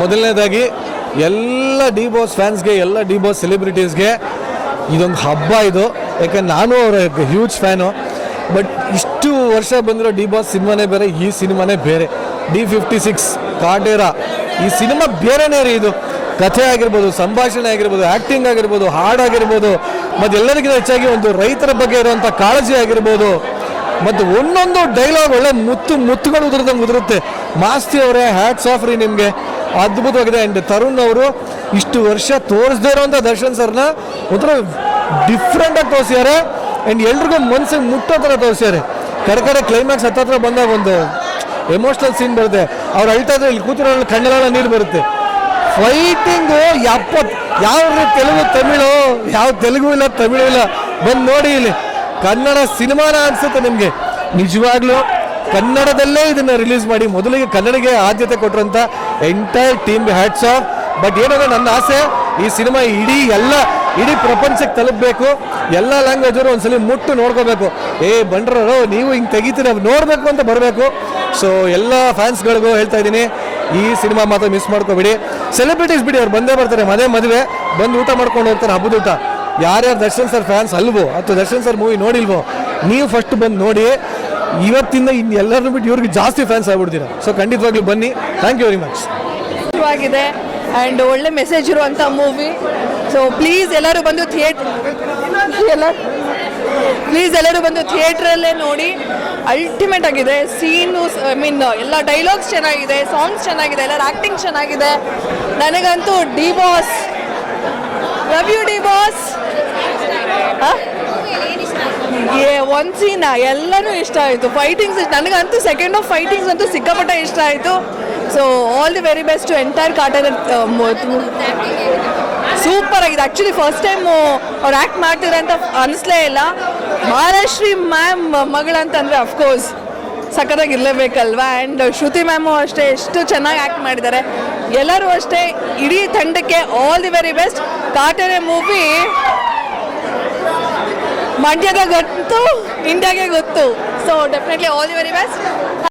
ಮೊದಲನೇದಾಗಿ ಎಲ್ಲ D boss ಫ್ಯಾನ್ಸ್ಗೆ, ಎಲ್ಲ ಡಿ ಬಾಸ್ ಸೆಲೆಬ್ರಿಟೀಸ್ಗೆ ಇದೊಂದು ಹಬ್ಬ ಇದು. ಯಾಕಂದ್ರೆ ನಾನು ಅವರ ಹ್ಯೂಜ್ ಫ್ಯಾನು ಬಟ್ ಇಷ್ಟು ವರ್ಷ ಬಂದಿರೋ ಡಿ ಬಾಸ್ ಸಿನಿಮಾನೇ ಬೇರೆ, ಈ ಸಿನಿಮಾನೇ ಬೇರೆ. ಡಿ ಫಿಫ್ಟಿ ಸಿಕ್ಸ್ ಕಾಟೇರ, ಈ ಸಿನಿಮಾ ಬೇರೆನೇ ರೀ ಇದು. ಕಥೆ ಆಗಿರ್ಬೋದು, ಸಂಭಾಷಣೆ ಆಗಿರ್ಬೋದು ಆ್ಯಕ್ಟಿಂಗ್ ಆಗಿರ್ಬೋದು ಹಾಡಾಗಿರ್ಬೋದು ಮತ್ತು ಎಲ್ಲರಿಗಿಂತ ಹೆಚ್ಚಾಗಿ ಒಂದು ರೈತರ ಬಗ್ಗೆ ಇರುವಂಥ ಕಾಳಜಿ ಆಗಿರ್ಬೋದು. ಮತ್ತು ಒಂದೊಂದು ಡೈಲಾಗ್ ಒಳ್ಳೆ ಮುತ್ತು ಮುತ್ತುಗಳು ಉದುರ್ದಂಗೆ ಉದುರುತ್ತೆ. ಮಾಸ್ತಿ ಅವರೇ ಹ್ಯಾಟ್ಸ್ ಆಫ್ ರೀ ನಿಮಗೆ. ಅದ್ಭುತವಾಗಿದೆ. ಆ್ಯಂಡ್ ತರುಣ್ ಅವರು ಇಷ್ಟು ವರ್ಷ ತೋರಿಸದೇ ಇರೋಂಥ ದರ್ಶನ್ ಸರ್ನ ಒಂಥರ ಡಿಫ್ರೆಂಟಾಗಿ ತೋರಿಸಿದ್ದಾರೆ ಆ್ಯಂಡ್ ಎಲ್ರಿಗೂ ಮನ್ಸಿಗೆ ಮುಟ್ಟೋ ಥರ ತೋರಿಸಿದ್ದಾರೆ ಕಡೆ ಕಡೆ ಕ್ಲೈಮ್ಯಾಕ್ಸ್ ಹತ್ತತ್ರ ಬಂದಾಗ ಒಂದು ಎಮೋಷ್ನಲ್ ಸೀನ್ ಬರುತ್ತೆ. ಅವ್ರು ಅಳ್ತಾ ಇದ್ರೆ ಇಲ್ಲಿ ಕೂತಿರೋ ಕಣ್ಣೆಲ್ಲ ನೀರು ಬರುತ್ತೆ. ಫೈಟಿಂಗು ಯಪ್ಪ ಯಾವ ತೆಲುಗು, ತಮಿಳು, ಯಾವ ತೆಲುಗು ಇಲ್ಲ, ತಮಿಳು ಇಲ್ಲ. ಬಂದು ನೋಡಿ ಇಲ್ಲಿ. ಕನ್ನಡ ಸಿನಿಮಾನ ಅನಿಸುತ್ತೆ ನಿಮಗೆ. ನಿಜವಾಗ್ಲೂ ಕನ್ನಡದಲ್ಲೇ ಇದನ್ನ ರಿಲೀಸ್ ಮಾಡಿ ಮೊದಲಿಗೆ ಕನ್ನಡಿಗೆ ಆದ್ಯತೆ ಕೊಟ್ಟರಂತ entire team hats off but ಏನಂದ್ರೆ ನನ್ನ ಆಸೆ? ಈ ಸಿನಿಮಾ ಇಡೀ ಎಲ್ಲ, ಇಡೀ ಪ್ರಪಂಚಕ್ಕೆ ತಲುಪಬೇಕು. ಎಲ್ಲ ಲ್ಯಾಂಗ್ವೇಜ್ ಅವರು ಒಂದ್ಸಲಿ ಮುಟ್ಟು ನೋಡ್ಕೋಬೇಕು. ಏ ಬಂಡ್ರರು ನೀವು ಹಿಂಗೆ ತೆಗಿತೀರ ನೋಡಬೇಕು ಅಂತ ಬರಬೇಕು. ಸೊ ಎಲ್ಲ ಫ್ಯಾನ್ಸ್ಗಳಿಗೂ ಹೇಳ್ತಾ ಇದ್ದೀನಿ, ಈ ಸಿನಿಮಾ ಮಾತ್ರ ಮಿಸ್ ಮಾಡ್ಕೋಬಿಡಿ. ಸೆಲೆಬ್ರಿಟೀಸ್ ಬಿಡಿ, ಅವ್ರು ಬಂದೇ ಬರ್ತಾರೆ, ಮನೆ ಮದುವೆ, ಬಂದು ಊಟ ಮಾಡ್ಕೊಂಡು ಹೋಗ್ತಾರೆ, ಹಬ್ಬದ ಊಟ. ಯಾರ್ಯಾರು ದರ್ಶನ್ ಸರ್ ಫ್ಯಾನ್ಸ್ ಅಲ್ವೋ, ಅಥವಾ ದರ್ಶನ್ ಸರ್ ಮೂವಿ ನೋಡಿಲ್ವೋ, ನೀವು ಫಸ್ಟ್ ಬಂದು ನೋಡಿ ಇವತ್ತಿಂದ ಇನ್ನು ಎಲ್ಲರನ್ನೂ ಬಿಟ್ಟು ಇವ್ರಿಗೆ ಜಾಸ್ತಿ ಫ್ಯಾನ್ಸ್ ಆಗ್ಬಿಡ್ತೀರಾ? ಸೊ ಖಂಡಿತವಾಗ್ಲೂ ಬನ್ನಿ. ಥ್ಯಾಂಕ್ ಯು ವೆರಿ ಮಚ್ ಆಗಿದೆ ಆ್ಯಂಡ್ ಒಳ್ಳೆ ಮೆಸೇಜ್ ಇರುವಂಥ ಮೂವಿ ಸೊ ಪ್ಲೀಸ್ ಎಲ್ಲರೂ ಬಂದು ಥಿಯೇಟ್ರ್ ಎಲ್ಲ ಪ್ಲೀಸ್ ಎಲ್ಲರೂ ಬಂದು ಥಿಯೇಟ್ರಲ್ಲೇ ನೋಡಿ. ಅಲ್ಟಿಮೇಟ್ ಆಗಿದೆ. ಸೀನು ಐ ಮೀನ್ ಎಲ್ಲ ಡೈಲಾಗ್ಸ್ ಚೆನ್ನಾಗಿದೆ ಸಾಂಗ್ಸ್ ಚೆನ್ನಾಗಿದೆ ಎಲ್ಲರ ಆ್ಯಕ್ಟಿಂಗ್ ಚೆನ್ನಾಗಿದೆ. ನನಗಂತೂ D boss love you D boss. ಏ ಒಂದು ಸೀನ ಎಲ್ಲನೂ ಇಷ್ಟ ಆಯಿತು. ಫೈಟಿಂಗ್ಸ್ ನನಗಂತೂ ಸೆಕೆಂಡ್ ಆಫ್ ಫೈಟಿಂಗ್ಸ್ ಅಂತೂ ಸಿಕ್ಕಾಪಟ್ಟೆ ಇಷ್ಟ ಆಯಿತು. So all the very best entire cotton super ಆಗಿದೆ. ಆ್ಯಕ್ಚುಲಿ ಫಸ್ಟ್ ಟೈಮು ಅವ್ರು ಆ್ಯಕ್ಟ್ ಮಾಡ್ತಿದ್ದಾರೆ ಅಂತ ಅನಿಸ್ಲೇ ಇಲ್ಲ. ಮಹಾರಾಷ್ಟ್ರೀ ಮ್ಯಾಮ್ ಮಗಳಂತಂದರೆ ಅಫ್ಕೋರ್ಸ್ ಸಖತ್ತಾಗಿ ಇರಲೇಬೇಕಲ್ವಾ? ಆ್ಯಂಡ್ ಶ್ರುತಿ ಮ್ಯಾಮು ಅಷ್ಟೇ, ಎಷ್ಟು ಚೆನ್ನಾಗಿ ಆ್ಯಕ್ಟ್ ಮಾಡಿದ್ದಾರೆ. ಎಲ್ಲರೂ ಅಷ್ಟೇ, ಇಡೀ ತಂಡಕ್ಕೆ all the very best Kaatera movie ಮಂಡ್ಯದ ಗೊತ್ತು ಇಂಡಿಯಾಗೆ ಗೊತ್ತು. So definitely all the very best